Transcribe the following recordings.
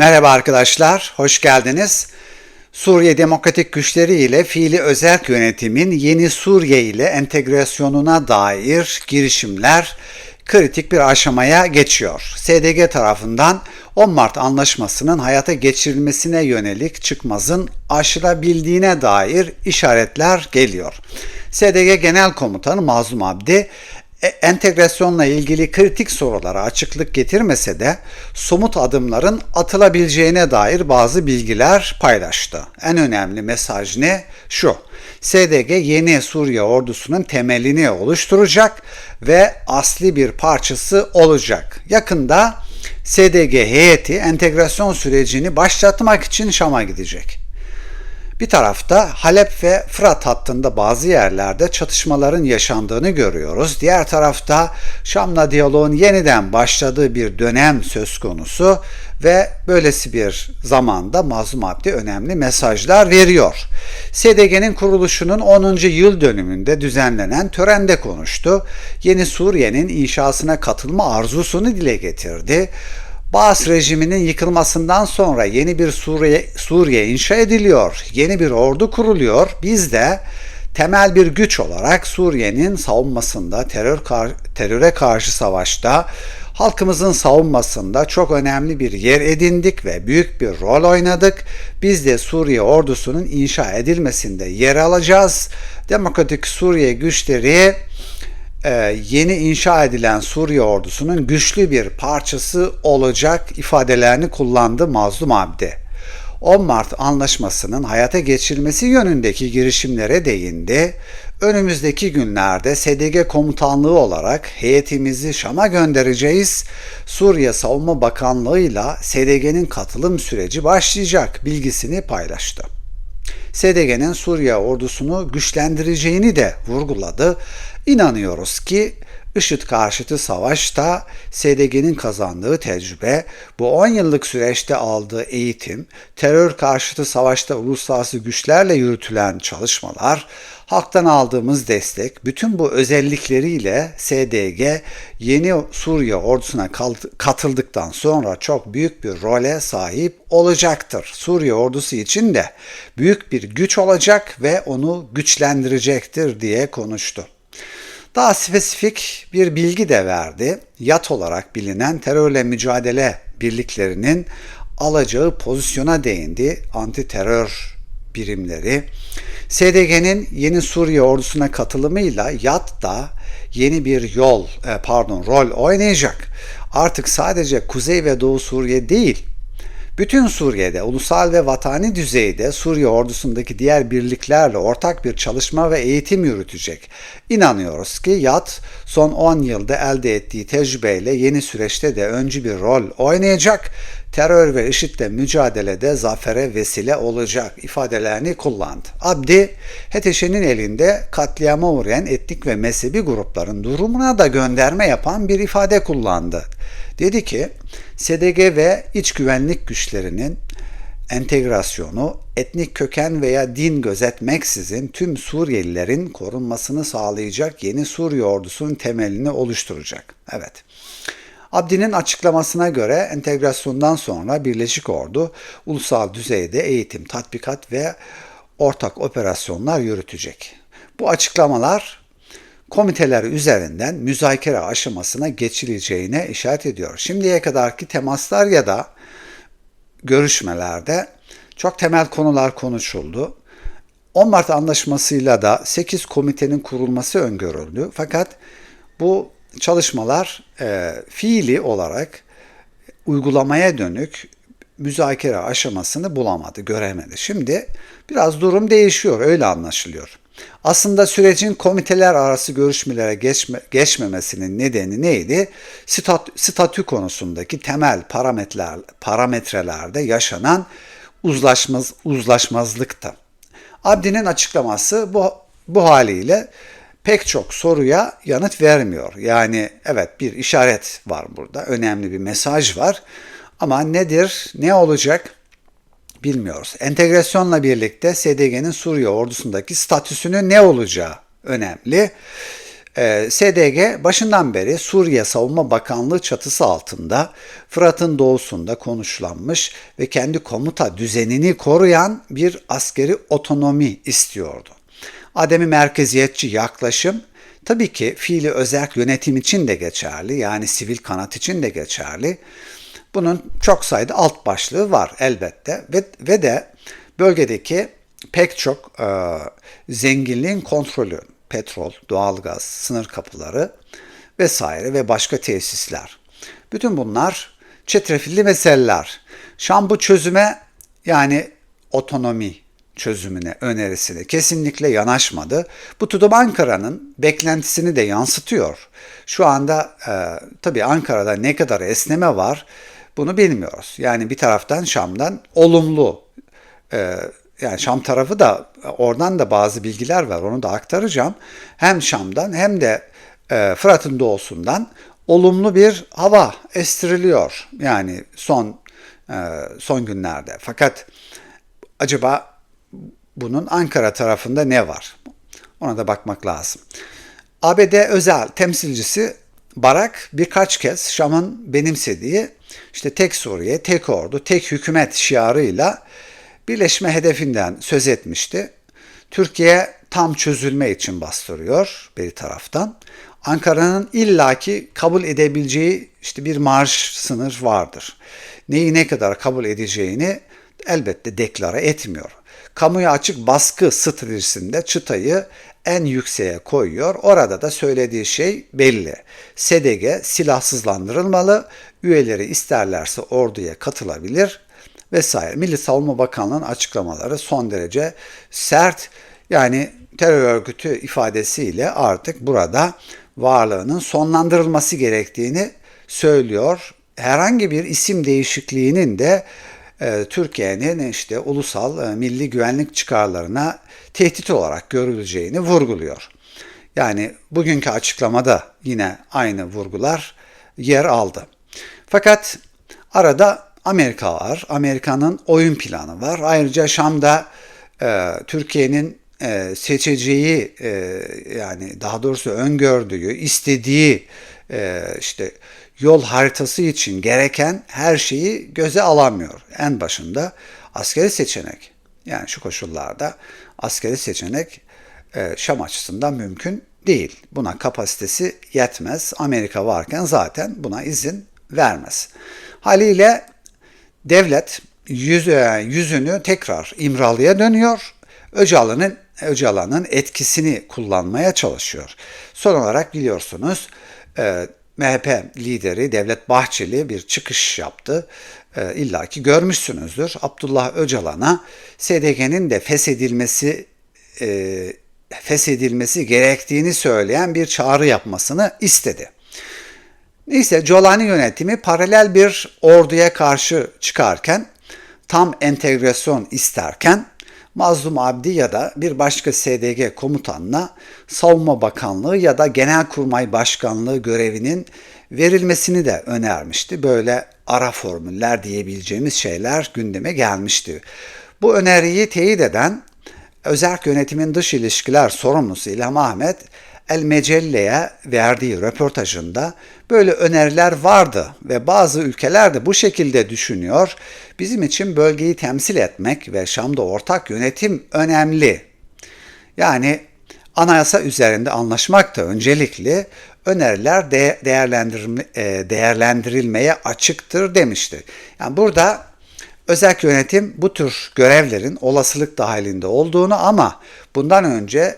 Merhaba arkadaşlar, hoş geldiniz. Suriye Demokratik Güçleri ile fiili özerk yönetimin yeni Suriye ile entegrasyonuna dair girişimler kritik bir aşamaya geçiyor. SDG tarafından 10 Mart anlaşmasının hayata geçirilmesine yönelik çıkmazın aşılabildiğine dair işaretler geliyor. SDG Genel Komutanı Mazlum Abdi entegrasyonla ilgili kritik sorulara açıklık getirmese de somut adımların atılabileceğine dair bazı bilgiler paylaştı. En önemli mesaj ne? Şu. SDG yeni Suriye ordusunun temelini oluşturacak ve asli bir parçası olacak. Yakında SDG heyeti entegrasyon sürecini başlatmak için Şam'a gidecek. Bir tarafta Halep ve Fırat hattında bazı yerlerde çatışmaların yaşandığını görüyoruz. Diğer tarafta Şam'la diyaloğun yeniden başladığı bir dönem söz konusu ve böylesi bir zamanda Mazlum Abdi önemli mesajlar veriyor. SDG'nin kuruluşunun 10. yıl dönümünde düzenlenen törende konuştu. Yeni Suriye'nin inşasına katılma arzusunu dile getirdi. Baas rejiminin yıkılmasından sonra yeni bir Suriye, Suriye inşa ediliyor, yeni bir ordu kuruluyor. Biz de temel bir güç olarak Suriye'nin savunmasında, terör teröre karşı savaşta, halkımızın savunmasında çok önemli bir yer edindik ve büyük bir rol oynadık. Biz de Suriye ordusunun inşa edilmesinde yer alacağız. Demokratik Suriye güçleri yeni inşa edilen Suriye ordusunun güçlü bir parçası olacak ifadelerini kullandı Mazlum Abdi. 10 Mart anlaşmasının hayata geçirilmesi yönündeki girişimlere değindi. Önümüzdeki günlerde SDG komutanlığı olarak heyetimizi Şam'a göndereceğiz. Suriye Savunma Bakanlığı ile SDG'nin katılım süreci başlayacak bilgisini paylaştı. SDG'nin Suriye ordusunu güçlendireceğini de vurguladı. İnanıyoruz ki IŞİD karşıtı savaşta SDG'nin kazandığı tecrübe, bu 10 yıllık süreçte aldığı eğitim, terör karşıtı savaşta uluslararası güçlerle yürütülen çalışmalar, halktan aldığımız destek, bütün bu özellikleriyle SDG yeni Suriye ordusuna katıldıktan sonra çok büyük bir role sahip olacaktır. Suriye ordusu için de büyük bir güç olacak ve onu güçlendirecektir diye konuştu. Daha spesifik bir bilgi de verdi. Yat olarak bilinen terörle mücadele birliklerinin alacağı pozisyona değindi. Anti terör birimleri. SDG'nin yeni Suriye ordusuna katılımıyla YAT da yeni bir yol, e, pardon rol oynayacak. Artık sadece Kuzey ve Doğu Suriye değil, bütün Suriye'de ulusal ve vatani düzeyde Suriye ordusundaki diğer birliklerle ortak bir çalışma ve eğitim yürütecek. İnanıyoruz ki YAT son 10 yılda elde ettiği tecrübeyle yeni süreçte de öncü bir rol oynayacak. Terör ve IŞİD'le mücadelede zafere vesile olacak ifadelerini kullandı. Abdi, HTŞ'nin elinde katliama uğrayan etnik ve mezhebi grupların durumuna da gönderme yapan bir ifade kullandı. Dedi ki SDG ve iç güvenlik güçlerinin entegrasyonu etnik köken veya din gözetmeksizin tüm Suriyelilerin korunmasını sağlayacak yeni Suriye ordusunun temelini oluşturacak. Evet. Abdi'nin açıklamasına göre entegrasyondan sonra Birleşik Ordu ulusal düzeyde eğitim, tatbikat ve ortak operasyonlar yürütecek. Bu açıklamalar komiteler üzerinden müzakere aşamasına geçileceğine işaret ediyor. Şimdiye kadarki temaslar ya da görüşmelerde çok temel konular konuşuldu. 10 Mart anlaşmasıyla da 8 komitenin kurulması öngörüldü. Fakat bu çalışmalar e, fiili olarak uygulamaya dönük müzakere aşamasını bulamadı, göremedi. Şimdi biraz durum değişiyor, öyle anlaşılıyor. Aslında sürecin komiteler arası görüşmelere geçme, geçmemesinin nedeni neydi? Stat, statü konusundaki temel parametreler, parametrelerde yaşanan uzlaşmaz, uzlaşmazlıktı. Abdi'nin açıklaması bu, bu haliyle pek çok soruya yanıt vermiyor. Yani evet bir işaret var burada, önemli bir mesaj var. Ama nedir, ne olacak? bilmiyoruz. Entegrasyonla birlikte SDG'nin Suriye ordusundaki statüsünün ne olacağı önemli. Ee, SDG başından beri Suriye Savunma Bakanlığı çatısı altında Fırat'ın doğusunda konuşlanmış ve kendi komuta düzenini koruyan bir askeri otonomi istiyordu. Ademi merkeziyetçi yaklaşım tabii ki fiili özerk yönetim için de geçerli yani sivil kanat için de geçerli. Bunun çok sayıda alt başlığı var elbette ve, ve de bölgedeki pek çok e, zenginliğin kontrolü, petrol, doğalgaz, sınır kapıları vesaire ve başka tesisler. Bütün bunlar çetrefilli meseleler. Şam bu çözüme yani otonomi çözümüne, önerisine kesinlikle yanaşmadı. Bu tutum Ankara'nın beklentisini de yansıtıyor. Şu anda e, tabii Ankara'da ne kadar esneme var bunu bilmiyoruz. Yani bir taraftan Şam'dan olumlu e, yani Şam tarafı da oradan da bazı bilgiler var onu da aktaracağım. Hem Şam'dan hem de e, Fırat'ın doğusundan olumlu bir hava estiriliyor. Yani son e, son günlerde. Fakat acaba bunun Ankara tarafında ne var? Ona da bakmak lazım. ABD özel temsilcisi Barak birkaç kez Şam'ın benimsediği işte tek Suriye, tek ordu, tek hükümet şiarıyla birleşme hedefinden söz etmişti. Türkiye tam çözülme için bastırıyor bir taraftan. Ankara'nın illaki kabul edebileceği işte bir marş sınır vardır. Neyi ne kadar kabul edeceğini elbette deklare etmiyor. Kamuya açık baskı stratejisinde çıtayı en yükseğe koyuyor. Orada da söylediği şey belli. SDG silahsızlandırılmalı, üyeleri isterlerse orduya katılabilir vesaire. Milli Savunma Bakanlığı'nın açıklamaları son derece sert. Yani terör örgütü ifadesiyle artık burada varlığının sonlandırılması gerektiğini söylüyor. Herhangi bir isim değişikliğinin de Türkiye'nin işte ulusal e, milli güvenlik çıkarlarına tehdit olarak görüleceğini vurguluyor. Yani bugünkü açıklamada yine aynı vurgular yer aldı. Fakat arada Amerika var. Amerika'nın oyun planı var. Ayrıca Şam'da e, Türkiye'nin e, seçeceği e, yani daha doğrusu öngördüğü, istediği e, işte yol haritası için gereken her şeyi göze alamıyor. En başında askeri seçenek. Yani şu koşullarda askeri seçenek e, Şam açısından mümkün değil. Buna kapasitesi yetmez. Amerika varken zaten buna izin vermez. Haliyle devlet yüz, e, yüzünü tekrar İmralı'ya dönüyor. Öcalan'ın Öcalan'ın etkisini kullanmaya çalışıyor. Son olarak biliyorsunuz e, MHP lideri Devlet Bahçeli bir çıkış yaptı. E, İlla ki görmüşsünüzdür. Abdullah Öcalan'a SDG'nin de feshedilmesi e, feshedilmesi gerektiğini söyleyen bir çağrı yapmasını istedi. Neyse Colani yönetimi paralel bir orduya karşı çıkarken tam entegrasyon isterken Mazlum Abdi ya da bir başka SDG komutanına Savunma Bakanlığı ya da Genelkurmay Başkanlığı görevinin verilmesini de önermişti. Böyle ara formüller diyebileceğimiz şeyler gündeme gelmişti. Bu öneriyi teyit eden Özerk Yönetimin Dış İlişkiler Sorumlusu İlham Ahmet El Mecelle'ye verdiği röportajında böyle öneriler vardı ve bazı ülkeler de bu şekilde düşünüyor. Bizim için bölgeyi temsil etmek ve Şam'da ortak yönetim önemli. Yani anayasa üzerinde anlaşmak da öncelikli öneriler de e, değerlendirilmeye açıktır demişti. Yani burada özel yönetim bu tür görevlerin olasılık dahilinde olduğunu ama bundan önce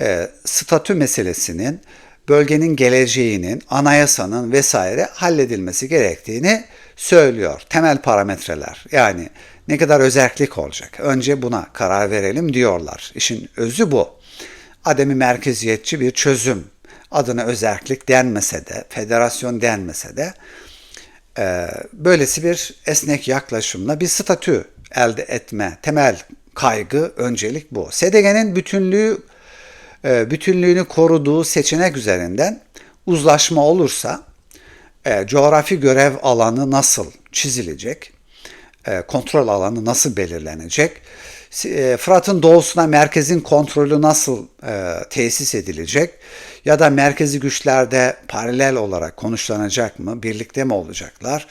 e, statü meselesinin, bölgenin geleceğinin, anayasanın vesaire halledilmesi gerektiğini söylüyor. Temel parametreler yani ne kadar özellik olacak. Önce buna karar verelim diyorlar. İşin özü bu. Ademi merkeziyetçi bir çözüm. Adına özellik denmese de, federasyon denmese de e, böylesi bir esnek yaklaşımla bir statü elde etme temel kaygı, öncelik bu. SDG'nin bütünlüğü bütünlüğünü koruduğu seçenek üzerinden uzlaşma olursa e, coğrafi görev alanı nasıl çizilecek, e, kontrol alanı nasıl belirlenecek, e, Fırat'ın doğusuna merkezin kontrolü nasıl e, tesis edilecek, ya da merkezi güçlerde paralel olarak konuşlanacak mı, birlikte mi olacaklar?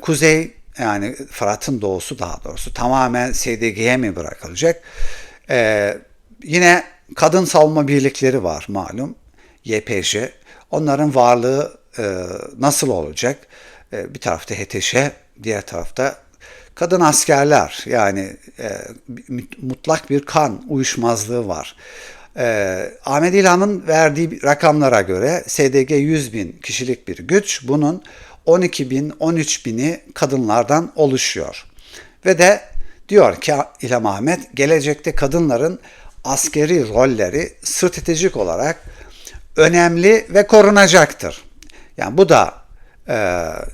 Kuzey yani Fırat'ın doğusu daha doğrusu tamamen SDG'ye mi bırakılacak? Ee, yine kadın savunma birlikleri var malum YPJ. Onların varlığı e, nasıl olacak? E, bir tarafta HTŞ, diğer tarafta kadın askerler yani e, mutlak bir kan uyuşmazlığı var. E, Ahmet İlhan'ın verdiği rakamlara göre SDG 100 bin kişilik bir güç. Bunun 12 bin, 13 bini kadınlardan oluşuyor. Ve de diyor ki İlham Ahmet gelecekte kadınların askeri rolleri stratejik olarak önemli ve korunacaktır. Yani bu da e,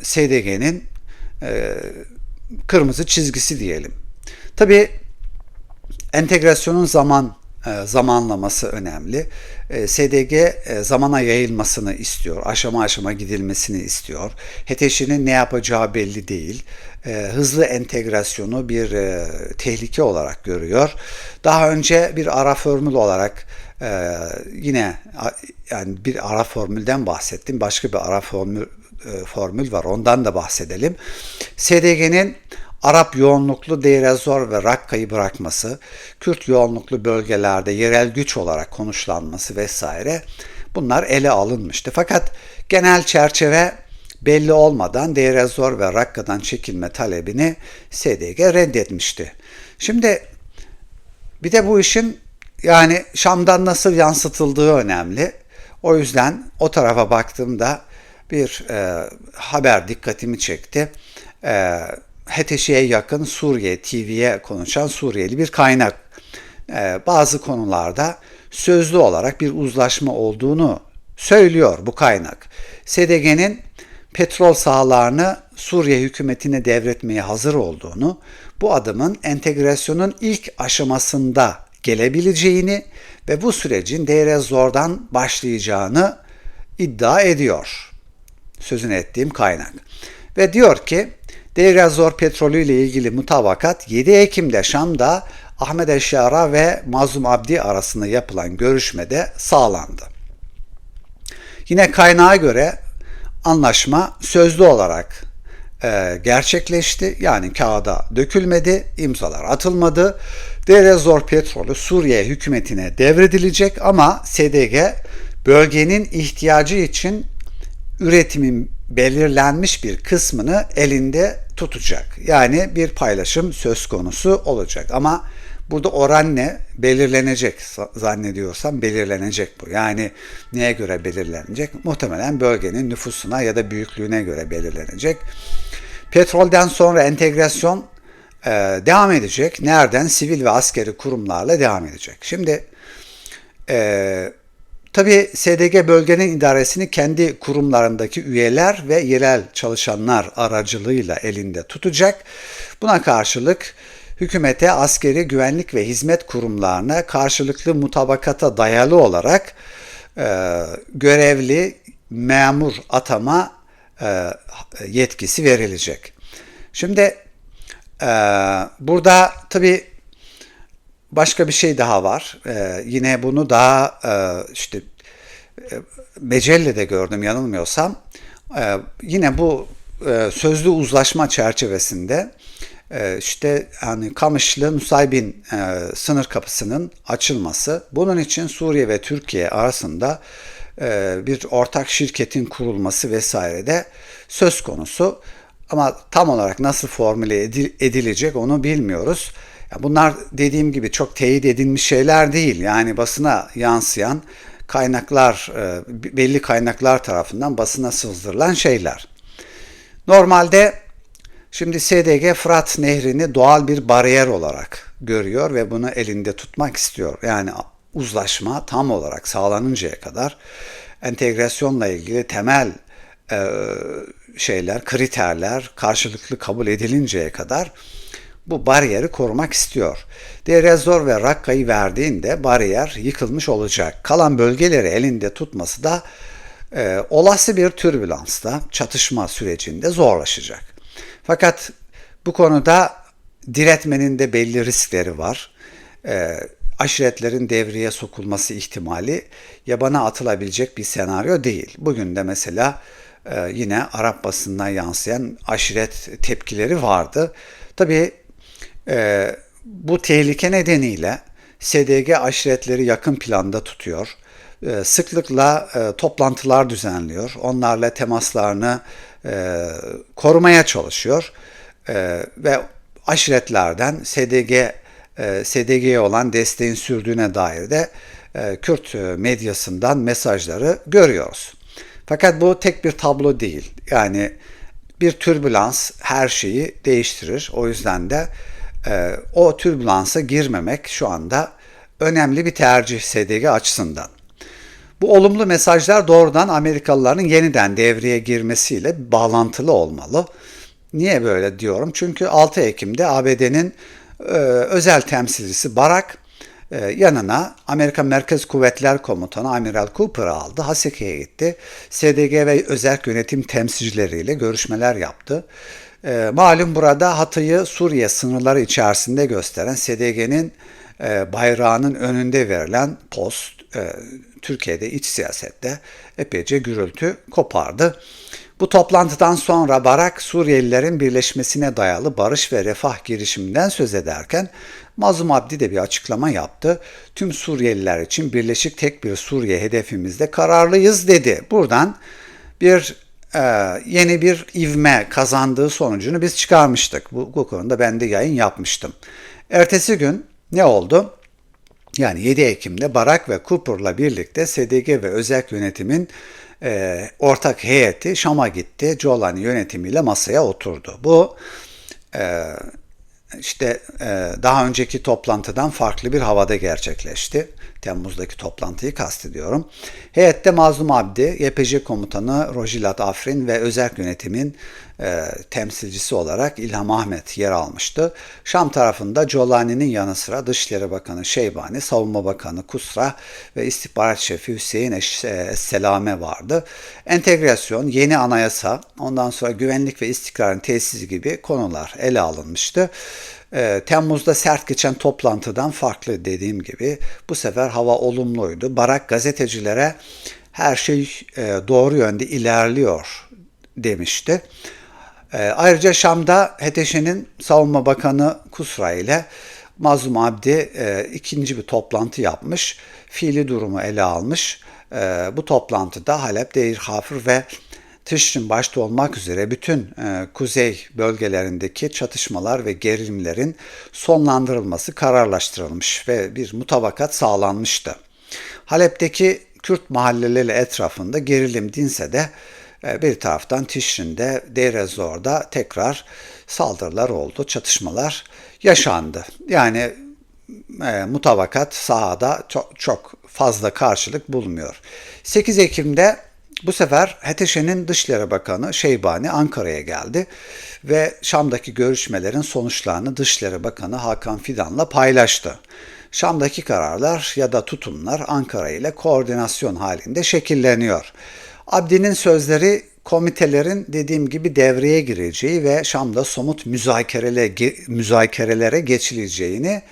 SDG'nin e, kırmızı çizgisi diyelim. Tabi entegrasyonun zaman zamanlaması önemli. E, SDG e, zamana yayılmasını istiyor, aşama aşama gidilmesini istiyor. HTŞ'nin ne yapacağı belli değil. Hızlı entegrasyonu bir tehlike olarak görüyor. Daha önce bir ara formül olarak yine yani bir ara formülden bahsettim. Başka bir ara formül formül var. Ondan da bahsedelim. SDG'nin Arap yoğunluklu Deir ez-Zor ve Rakka'yı bırakması, Kürt yoğunluklu bölgelerde yerel güç olarak konuşlanması vesaire bunlar ele alınmıştı. Fakat genel çerçeve belli olmadan Deir ez-Zor ve Rakka'dan çekilme talebini SDG reddetmişti. Şimdi bir de bu işin yani Şam'dan nasıl yansıtıldığı önemli. O yüzden o tarafa baktığımda bir e, haber dikkatimi çekti. E, HTŞ'ye yakın Suriye TV'ye konuşan Suriyeli bir kaynak e, bazı konularda sözlü olarak bir uzlaşma olduğunu söylüyor bu kaynak. SDG'nin petrol sahalarını Suriye hükümetine devretmeye hazır olduğunu, bu adımın entegrasyonun ilk aşamasında gelebileceğini ve bu sürecin değere zordan başlayacağını iddia ediyor. Sözünü ettiğim kaynak. Ve diyor ki Deir petrolü ile ilgili mutabakat 7 Ekim'de Şam'da Ahmet Eşyara ve Mazlum Abdi arasında yapılan görüşmede sağlandı. Yine kaynağa göre anlaşma sözlü olarak e, gerçekleşti. Yani kağıda dökülmedi, imzalar atılmadı. Deir petrolü Suriye hükümetine devredilecek ama SDG bölgenin ihtiyacı için üretimin belirlenmiş bir kısmını elinde tutacak. Yani bir paylaşım söz konusu olacak. Ama burada oran ne? Belirlenecek zannediyorsam belirlenecek bu. Yani neye göre belirlenecek? Muhtemelen bölgenin nüfusuna ya da büyüklüğüne göre belirlenecek. Petrolden sonra entegrasyon e, devam edecek. Nereden? Sivil ve askeri kurumlarla devam edecek. Şimdi e, Tabi SDG bölgenin idaresini kendi kurumlarındaki üyeler ve yerel çalışanlar aracılığıyla elinde tutacak. Buna karşılık hükümete askeri güvenlik ve hizmet kurumlarına karşılıklı mutabakata dayalı olarak e, görevli memur atama e, yetkisi verilecek. Şimdi e, burada tabi başka bir şey daha var. Ee, yine bunu daha e, işte e, Mecelle'de gördüm yanılmıyorsam. E, yine bu e, sözlü uzlaşma çerçevesinde e, işte hani Kamışlı Nusaybin e, sınır kapısının açılması. Bunun için Suriye ve Türkiye arasında e, bir ortak şirketin kurulması vesaire de söz konusu. Ama tam olarak nasıl formüle edilecek onu bilmiyoruz. Bunlar dediğim gibi çok teyit edilmiş şeyler değil. Yani basına yansıyan kaynaklar, e, belli kaynaklar tarafından basına sızdırılan şeyler. Normalde şimdi SDG Fırat Nehri'ni doğal bir bariyer olarak görüyor ve bunu elinde tutmak istiyor. Yani uzlaşma tam olarak sağlanıncaya kadar entegrasyonla ilgili temel e, şeyler, kriterler karşılıklı kabul edilinceye kadar bu bariyeri korumak istiyor. Deir ve Rakka'yı verdiğinde bariyer yıkılmış olacak. Kalan bölgeleri elinde tutması da e, olası bir türbülansta, çatışma sürecinde zorlaşacak. Fakat bu konuda diretmenin de belli riskleri var. E, aşiretlerin devreye sokulması ihtimali yabana atılabilecek bir senaryo değil. Bugün de mesela e, yine Arap basından yansıyan aşiret tepkileri vardı. Tabii e, bu tehlike nedeniyle SDG aşiretleri yakın planda tutuyor. E, sıklıkla e, toplantılar düzenliyor. Onlarla temaslarını e, korumaya çalışıyor. E, ve aşiretlerden SDG e, SDG'ye olan desteğin sürdüğüne dair de e, Kürt medyasından mesajları görüyoruz. Fakat bu tek bir tablo değil. Yani bir türbülans her şeyi değiştirir. O yüzden de e, o türbülansa girmemek şu anda önemli bir tercih SDG açısından. Bu olumlu mesajlar doğrudan Amerikalıların yeniden devreye girmesiyle bağlantılı olmalı. Niye böyle diyorum? Çünkü 6 Ekim'de ABD'nin e, özel temsilcisi Barack e, yanına Amerika Merkez Kuvvetler Komutanı Amiral Cooper'ı aldı. Haseke'ye gitti. SDG ve özel yönetim temsilcileriyle görüşmeler yaptı. E, malum burada Hatay'ı Suriye sınırları içerisinde gösteren SDG'nin e, bayrağının önünde verilen post e, Türkiye'de iç siyasette epeyce gürültü kopardı. Bu toplantıdan sonra Barak Suriyelilerin birleşmesine dayalı barış ve refah girişiminden söz ederken Mazlum Abdi de bir açıklama yaptı. Tüm Suriyeliler için birleşik tek bir Suriye hedefimizde kararlıyız dedi. Buradan bir yeni bir ivme kazandığı sonucunu biz çıkarmıştık. Bu, bu konuda ben de yayın yapmıştım. Ertesi gün ne oldu? Yani 7 Ekim'de Barak ve Cooper'la birlikte SDG ve özel yönetimin e, ortak heyeti Şam'a gitti. Jolani yönetimiyle masaya oturdu. Bu e, işte e, daha önceki toplantıdan farklı bir havada gerçekleşti. Temmuz'daki toplantıyı kastediyorum. Heyette Mazlum Abdi, YPG komutanı Rojilat Afrin ve özel yönetimin e, temsilcisi olarak İlham Ahmet yer almıştı. Şam tarafında Colani'nin yanı sıra Dışişleri Bakanı Şeybani, Savunma Bakanı Kusra ve İstihbarat Şefi Hüseyin Eş e, Selame vardı. Entegrasyon, yeni anayasa, ondan sonra güvenlik ve istikrarın tesisi gibi konular ele alınmıştı. E, Temmuz'da sert geçen toplantıdan farklı dediğim gibi bu sefer hava olumluydu. Barak gazetecilere her şey e, doğru yönde ilerliyor demişti. E, ayrıca Şam'da HTŞ'nin Savunma Bakanı Kusra ile Mazlum Abdi e, ikinci bir toplantı yapmış. Fiili durumu ele almış. E, bu toplantıda Halep, Deir Hafır ve Tişrin başta olmak üzere bütün e, kuzey bölgelerindeki çatışmalar ve gerilimlerin sonlandırılması kararlaştırılmış ve bir mutabakat sağlanmıştı. Halep'teki Kürt mahalleleri etrafında gerilim dinse de e, bir taraftan Tişrin'de, Deir Zor'da tekrar saldırılar oldu, çatışmalar yaşandı. Yani e, mutabakat sahada çok, çok fazla karşılık bulmuyor. 8 Ekim'de bu sefer HTŞ'nin Dışişleri Bakanı Şeybani Ankara'ya geldi ve Şam'daki görüşmelerin sonuçlarını Dışişleri Bakanı Hakan Fidan'la paylaştı. Şam'daki kararlar ya da tutumlar Ankara ile koordinasyon halinde şekilleniyor. Abdi'nin sözleri komitelerin dediğim gibi devreye gireceği ve Şam'da somut müzakerele, müzakerelere geçileceğini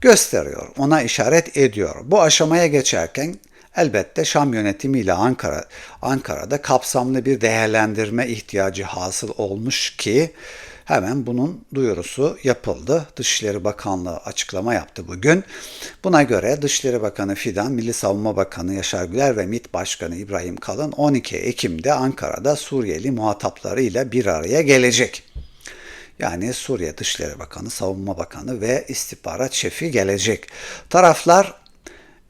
gösteriyor. Ona işaret ediyor. Bu aşamaya geçerken Elbette Şam yönetimiyle Ankara Ankara'da kapsamlı bir değerlendirme ihtiyacı hasıl olmuş ki hemen bunun duyurusu yapıldı. Dışişleri Bakanlığı açıklama yaptı bugün. Buna göre Dışişleri Bakanı Fidan, Milli Savunma Bakanı Yaşar Güler ve MİT Başkanı İbrahim Kalın 12 Ekim'de Ankara'da Suriyeli muhataplarıyla bir araya gelecek. Yani Suriye Dışişleri Bakanı, Savunma Bakanı ve istihbarat şefi gelecek. Taraflar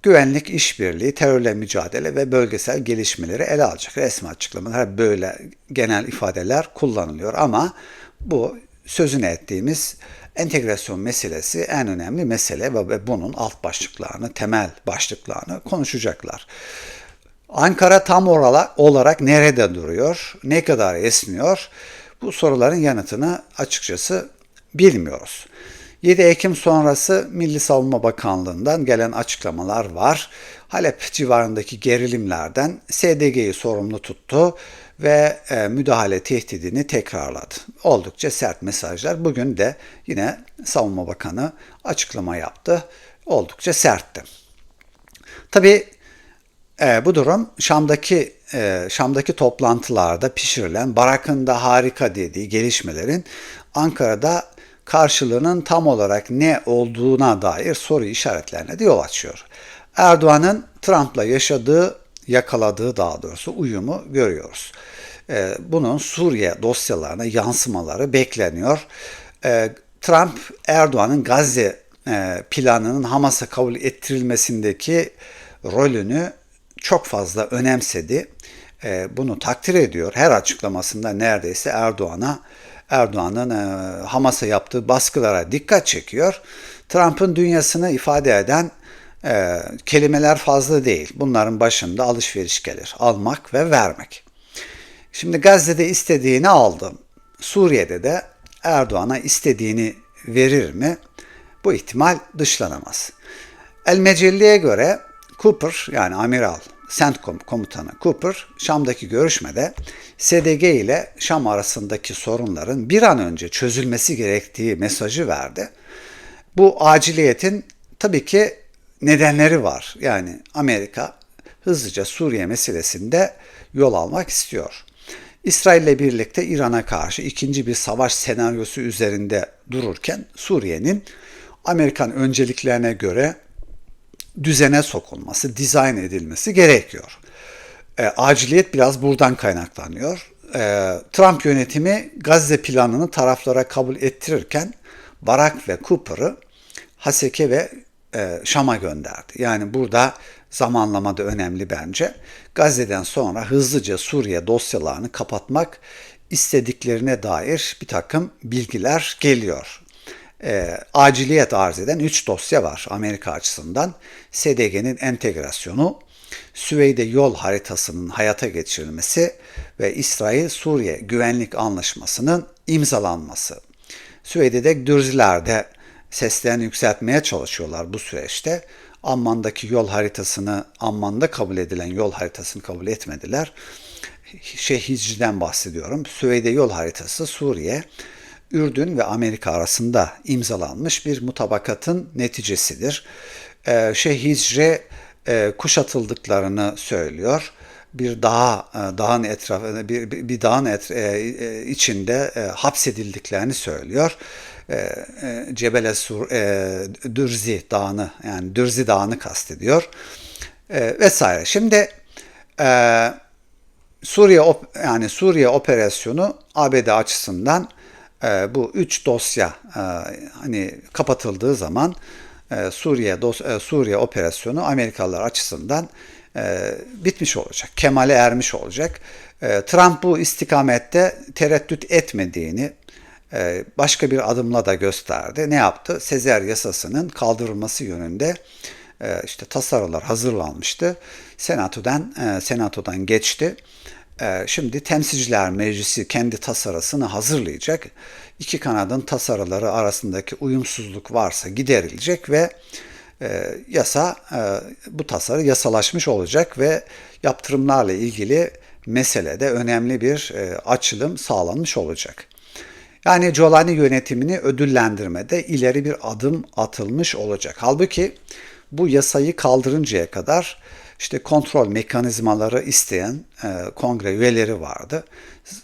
güvenlik işbirliği, terörle mücadele ve bölgesel gelişmeleri ele alacak. Resmi açıklamalar böyle genel ifadeler kullanılıyor ama bu sözünü ettiğimiz entegrasyon meselesi en önemli mesele ve bunun alt başlıklarını, temel başlıklarını konuşacaklar. Ankara tam olarak nerede duruyor, ne kadar esniyor? Bu soruların yanıtını açıkçası bilmiyoruz. 7 Ekim sonrası Milli Savunma Bakanlığı'ndan gelen açıklamalar var. Halep civarındaki gerilimlerden SDG'yi sorumlu tuttu ve e, müdahale tehdidini tekrarladı. Oldukça sert mesajlar. Bugün de yine Savunma Bakanı açıklama yaptı. oldukça sertti. Tabi e, bu durum Şam'daki e, Şam'daki toplantılarda pişirilen Barak'ın da harika dediği gelişmelerin Ankara'da karşılığının tam olarak ne olduğuna dair soru işaretlerine de yol açıyor. Erdoğan'ın Trump'la yaşadığı, yakaladığı daha doğrusu uyumu görüyoruz. E, bunun Suriye dosyalarına yansımaları bekleniyor. E, Trump, Erdoğan'ın Gazze e, planının Hamas'a kabul ettirilmesindeki rolünü çok fazla önemsedi. E, bunu takdir ediyor. Her açıklamasında neredeyse Erdoğan'a Erdoğan'ın e, Hamas'a yaptığı baskılara dikkat çekiyor. Trump'ın dünyasını ifade eden e, kelimeler fazla değil. Bunların başında alışveriş gelir. Almak ve vermek. Şimdi Gazze'de istediğini aldım. Suriye'de de Erdoğan'a istediğini verir mi? Bu ihtimal dışlanamaz. El Mecelli'ye göre Cooper yani amiral CENTCOM komutanı Cooper Şam'daki görüşmede SDG ile Şam arasındaki sorunların bir an önce çözülmesi gerektiği mesajı verdi. Bu aciliyetin tabii ki nedenleri var. Yani Amerika hızlıca Suriye meselesinde yol almak istiyor. İsrail ile birlikte İran'a karşı ikinci bir savaş senaryosu üzerinde dururken Suriye'nin Amerikan önceliklerine göre düzene sokulması, dizayn edilmesi gerekiyor. E, aciliyet biraz buradan kaynaklanıyor. E, Trump yönetimi Gazze planını taraflara kabul ettirirken Barak ve Cooper'ı Haseke ve e, Şam'a gönderdi. Yani burada zamanlama da önemli bence. Gazze'den sonra hızlıca Suriye dosyalarını kapatmak istediklerine dair bir takım bilgiler geliyor e, aciliyet arz eden 3 dosya var Amerika açısından. SDG'nin entegrasyonu, Süveyde yol haritasının hayata geçirilmesi ve İsrail-Suriye güvenlik anlaşmasının imzalanması. Süveyde'de Dürziler de seslerini yükseltmeye çalışıyorlar bu süreçte. Amman'daki yol haritasını, Amman'da kabul edilen yol haritasını kabul etmediler. Şehizci'den bahsediyorum. Süveyde yol haritası Suriye, Ürdün ve Amerika arasında imzalanmış bir mutabakatın neticesidir. Ee, şey Hicre e, kuşatıldıklarını söylüyor. Bir dağ, e, dağın etrafında bir, bir dağın et, e, içinde hapsedildiklerini söylüyor. E, e, Sur, Dürzi Dağı'nı yani Dürzi Dağı'nı kastediyor. E, vesaire. Şimdi Suriye yani Suriye operasyonu ABD açısından e, bu üç dosya e, hani kapatıldığı zaman e, Suriye dos, e, Suriye operasyonu Amerikalılar açısından bitmiş olacak. Kemale ermiş olacak. Trump bu istikamette tereddüt etmediğini başka bir adımla da gösterdi. Ne yaptı? Sezer yasasının kaldırılması yönünde işte tasarılar hazırlanmıştı. Senatodan senatodan geçti. Ee, şimdi Temsilciler Meclisi kendi tasarısını hazırlayacak. İki kanadın tasarıları arasındaki uyumsuzluk varsa giderilecek ve e, yasa e, bu tasarı yasalaşmış olacak ve yaptırımlarla ilgili meselede önemli bir e, açılım sağlanmış olacak. Yani Giuliani yönetimini ödüllendirmede ileri bir adım atılmış olacak. Halbuki bu yasayı kaldırıncaya kadar işte kontrol mekanizmaları isteyen e, kongre üyeleri vardı.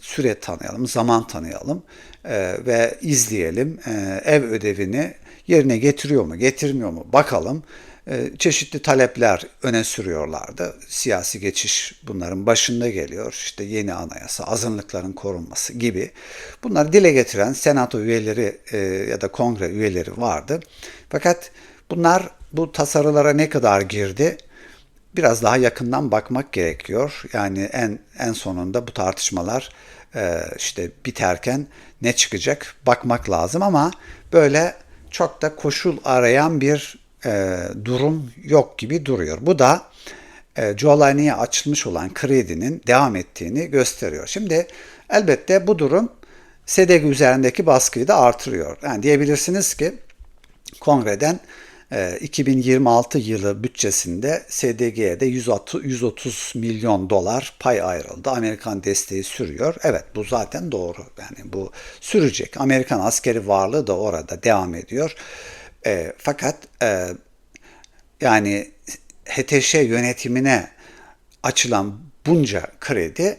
Süre tanıyalım, zaman tanıyalım e, ve izleyelim. E, ev ödevini yerine getiriyor mu, getirmiyor mu bakalım. E, çeşitli talepler öne sürüyorlardı. Siyasi geçiş bunların başında geliyor. İşte yeni anayasa, azınlıkların korunması gibi. Bunları dile getiren senato üyeleri e, ya da kongre üyeleri vardı. Fakat bunlar bu tasarılara ne kadar girdi biraz daha yakından bakmak gerekiyor. Yani en en sonunda bu tartışmalar e, işte biterken ne çıkacak bakmak lazım ama böyle çok da koşul arayan bir e, durum yok gibi duruyor. Bu da e, Giuliani'ye açılmış olan kredinin devam ettiğini gösteriyor. Şimdi elbette bu durum SDG üzerindeki baskıyı da artırıyor. Yani diyebilirsiniz ki kongreden 2026 ee, yılı bütçesinde SDG'ye de 130 milyon dolar pay ayrıldı. Amerikan desteği sürüyor. Evet bu zaten doğru. Yani bu sürecek. Amerikan askeri varlığı da orada devam ediyor. E, fakat e, yani HTŞ yönetimine açılan bunca kredi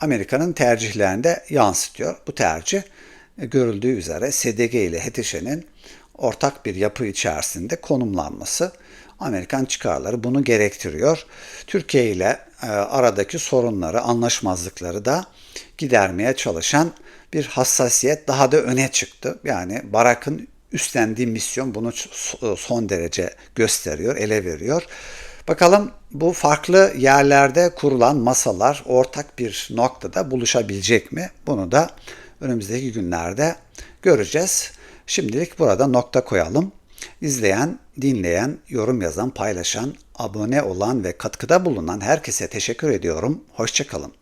Amerika'nın tercihlerinde yansıtıyor. Bu tercih e, görüldüğü üzere SDG ile HTŞ'nin ortak bir yapı içerisinde konumlanması Amerikan çıkarları bunu gerektiriyor. Türkiye ile e, aradaki sorunları, anlaşmazlıkları da gidermeye çalışan bir hassasiyet daha da öne çıktı. Yani Barak'ın üstlendiği misyon bunu son derece gösteriyor, ele veriyor. Bakalım bu farklı yerlerde kurulan masalar ortak bir noktada buluşabilecek mi? Bunu da önümüzdeki günlerde göreceğiz. Şimdilik burada nokta koyalım. İzleyen, dinleyen, yorum yazan, paylaşan, abone olan ve katkıda bulunan herkese teşekkür ediyorum. Hoşçakalın.